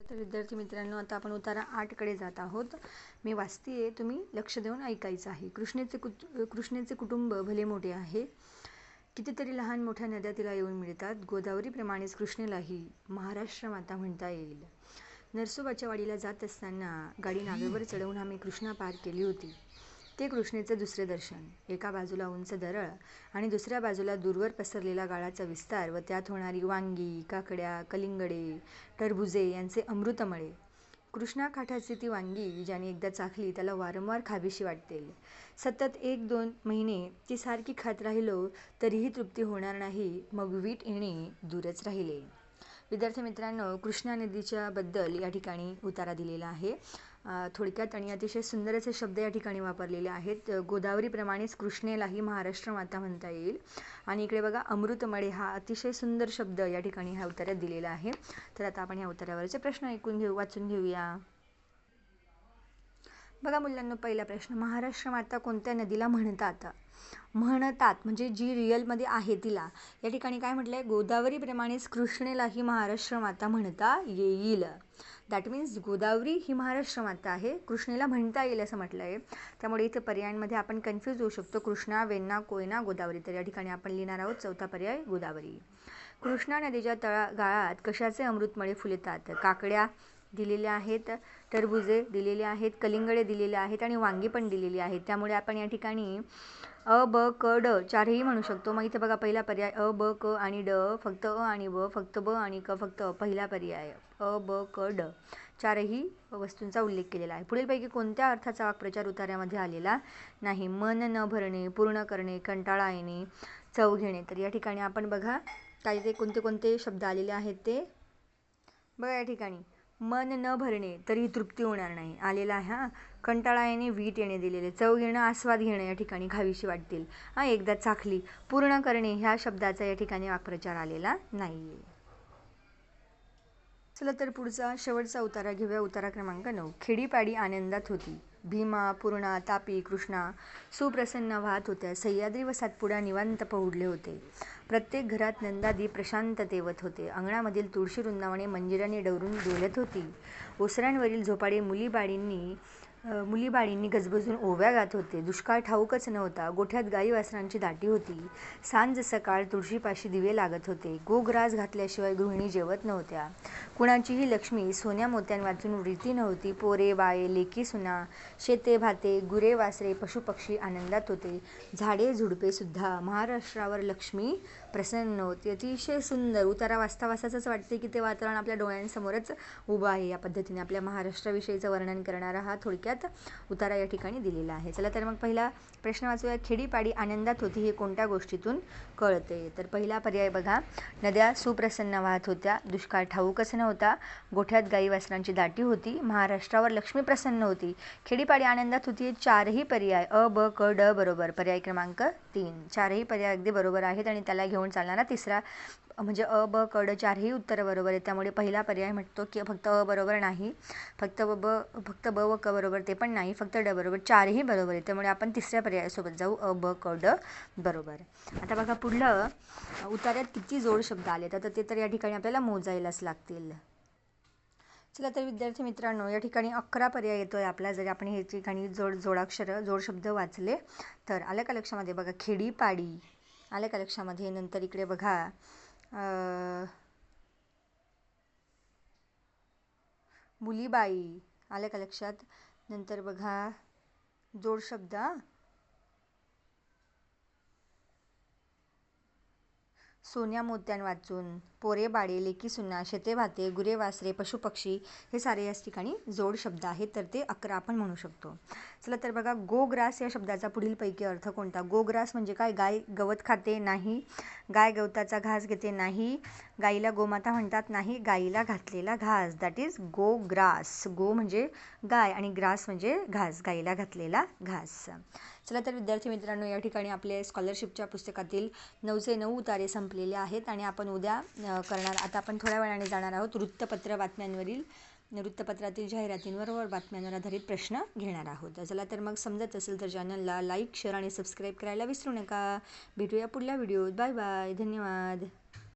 तर विद्यार्थी मित्रांनो आता आपण उतारा आठकडे जात आहोत. मी वाचते तुम्ही लक्ष देऊन ऐकायचं आहे. कृष्णेचे कुट कृष्णेचे कुटुंब भले मोठे आहे कितीतरी लहान मोठ्या नद्या तिला येऊन मिळतात. गोदावरीप्रमाणेच कृष्णेलाही महाराष्ट्र माता म्हणता येईल. नरसोबाच्या वाडीला जात असताना गाडी नावेवर चढवून आम्ही कृष्णा पार केली होती. ते कृष्णेचे दुसरे दर्शन. एका बाजूला उंच दरळ आणि दुसऱ्या बाजूला दूरवर पसरलेला गाळाचा विस्तार व त्यात होणारी वांगी काकड्या कलिंगडे टरबुजे यांचे अमृतमळे. कृष्णा काठाची ती वांगी ज्याने एकदा चाखली त्याला वारंवार खावीशी वाटतील सतत एक दोन महिने ती सारखी खात राहिलो तरीही तृप्ती होणार नाही. मग वीट येणे दूरच राहिले. विद्यार्थी मित्रांनो कृष्णा नदीच्या बद्दल या ठिकाणी उतारा दिलेला आहे. थोडक्यात आणि अतिशय सुंदर असे शब्द या ठिकाणी वापरलेले आहेत. गोदावरीप्रमाणेच कृष्णेलाही महाराष्ट्र माता म्हणता येईल. आणि इकडे बघा अमृतमळे हा अतिशय सुंदर शब्द या ठिकाणी ह्या उत्तरात दिलेला आहे. तर आता आपण ह्या उत्तरावरचे प्रश्न ऐकून घेऊ वाचून घेऊया. बघा मुलांना पहिला प्रश्न. महाराष्ट्र माता कोणत्या नदीला म्हणतात? म्हणतात म्हणजे जी रिअलमध्ये आहे तिला. या ठिकाणी काय म्हटलं आहे गोदावरीप्रमाणेच कृष्णेलाही महाराष्ट्र माता म्हणता येईल. दॅट मीन्स गोदावरी ही महाराष्ट्र माता आहे. कृष्णेला म्हणता येईल असं म्हटलं आहे त्यामुळे इथे पर्यायांमध्ये आपण कन्फ्यूज होऊ शकतो. कृष्णा वेण्णा कोयना गोदावरी. तर या ठिकाणी आपण लिहिणार आहोत चौथा पर्याय गोदावरी. कृष्णा नदीच्या तळा गाळात कशाचे अमृतमळे फुलतात? काकड्या दिलेले आहेत टरबुजे दिलेले आहेत कलिंगडे दिलेले आहेत आणि वांगी पण दिलेली आहेत. त्यामुळे आपण या ठिकाणी अ ब क ड चारही म्हणू शकतो. मग इथे बघा पहिला पर्याय अ ब क आणि ड फक्त अ आणि ब फक्त ब आणि क फक्त पहिला पर्याय अ ब क ड. चारही वस्तूंचा उल्लेख केलेला आहे. पुढीलपैकी कोणत्या अर्थाचा वाक्प्रचार उतार्यामध्ये आलेला नाही? मन न भरणे पूर्ण करणे कंटाळा येणे चव घेणे. तर या ठिकाणी आपण बघा काय ते कोणते कोणते शब्द आलेले आहेत ते. बघा या ठिकाणी. मन न भरणे तरी तृप्ती होणार नाही. आलेला आहे हा कंटाळा येणे वीट येणे दिलेले. चव घेणं आस्वाद घेणं या ठिकाणी खावीशी वाटतील. हां एकदा चाखली पूर्ण करणे ह्या शब्दाचा या ठिकाणी वाक्प्रचार आलेला नाही आहे चला तर पुढचा शेवटचा उतारा घेऊया. उतारा क्रमांक नऊ. खेडीपाडी आनंदात होती. भीमा पूर्णा तापी कृष्णा सुप्रसन्न वाहत होत्या. सह्याद्री व सातपुडा निवांत पहुडले होते. प्रत्येक घरात नंदादी प्रशांत तेवत होते. अंगणामधील तुळशी वृंदावने मंजिराने डवरून डोलत होती. ओसऱ्यांवरील झोपाडे मुलीबाळींनी मुलीबाळींनी गजबजून ओव्या गात होते. दुष्काळ ठाऊकच नव्हता. गोठ्यात गाई वासरांची दाटी होती. सांज सकाळ तुळशीपाशी दिवे लागत होते. गोग्रास घातल्याशिवाय गृहिणी जेवत नव्हत्या. कुणाचीही लक्ष्मी सोन्या मोत्यां वाचून वृत्ती नव्हती. पोरे बाळे लेकी सुना शेते भाते गुरे वासरे पशुपक्षी आनंदात होते. झाडे झुडपे सुद्धा महाराष्ट्रावर लक्ष्मी प्रसन्न होती अतिशय सुंदर उतारा वाचता वाचताच वाटते की ते वातावरण आपल्या डोळ्यांसमोरच उभं आहे. या पद्धतीने आपल्या महाराष्ट्राविषयीचं वर्णन करणारा हा थोडक्यात उतारा या ठिकाणी दिलेला आहे. चला तर मग पहिला प्रश्न वाचूया. खेडीपाडी आनंदात होती हे कोणत्या गोष्टीतून कळते? तर पहिला पर्याय बघा. नद्या सुप्रसन्न वाहत होत्या. दुष्काळ ठाऊकच नव्हता. गोठ्यात गाई वासरांची दाटी होती. महाराष्ट्रावर लक्ष्मी प्रसन्न होती. खेडीपाडी आनंदात होती चारही पर्याय अ ब क ड बरोबर. पर्याय क्रमांक तीन. चारही पर्याय अगदी बरोबर आहेत आणि त्याला घेऊन चालणारा तिसरा म्हणजे अ ब क ड चारही उत्तरं बरोबर आहेत. त्यामुळे पहिला पर्याय म्हणतो की फक्त अ बरोबर नाही. फक्त ब फक्त ब व क बरोबर ते पण नाही. फक्त ड बरोबर चारही बरोबर आहे त्यामुळे आपण तिसऱ्या पर्यायासोबत जाऊ. अ ब क ड बरोबर. आता बघा पुढलं उतार्यात किती जोड शब्द आले तर ते तर या ठिकाणी आपल्याला मोजायलाच लागतील. चला तर विद्यार्थी मित्रांनो या ठिकाणी अकरा पर्याय येतो आहे आपला. जरी आपण हे ठिकाणी जोड जोडाक्षर जोड शब्द वाचले तर आलं का लक्षामध्ये? बघा खेडीपाडी. आलं का लक्षामध्ये? नंतर इकडे बघा. मुलीबाई. आलं का लक्षात? नंतर बघा जोड शब्द सोन्या मोत्यान वाचून पोरे बाळे लेकी सुना शेते भाते गुरे वासरे पशुपक्षी हे सारे याच ठिकाणी जोड शब्द आहेत तर ते अकरा आपण म्हणू शकतो. चला तर बघा गोग्रास या शब्दाचा पुढीलपैकी अर्थ कोणता? गोग्रास म्हणजे काय? गाय गवत खाते नाही गाय गवताचा घास घेते नाही गाईला गोमाता म्हणतात नाही गाईला घातलेला घास. दॅट इज गो ग्रास गो म्हणजे गाय आणि ग्रास म्हणजे घास गाईला घातलेला घास. चला तर विद्यार्थी मित्रांनो या ठिकाणी आपले स्कॉलरशिपच्या पुस्तकातील नऊचे नऊ उतारे संपलेले आहेत आणि आपण उद्या करणार आता आपण थोड्या वेळाने जाणार आहोत वृत्तपत्र बातम्यांवरील. वृत्तपत्रातील जाहिरातींवर व बातम्यांवर आधारित प्रश्न घेणार आहोत. चला तर मग समजत असेल तर चॅनलला लाईक शेअर आणि सबस्क्राईब करायला विसरू नका. भेटूया पुढल्या व्हिडिओत. Bye bye. धन्यवाद.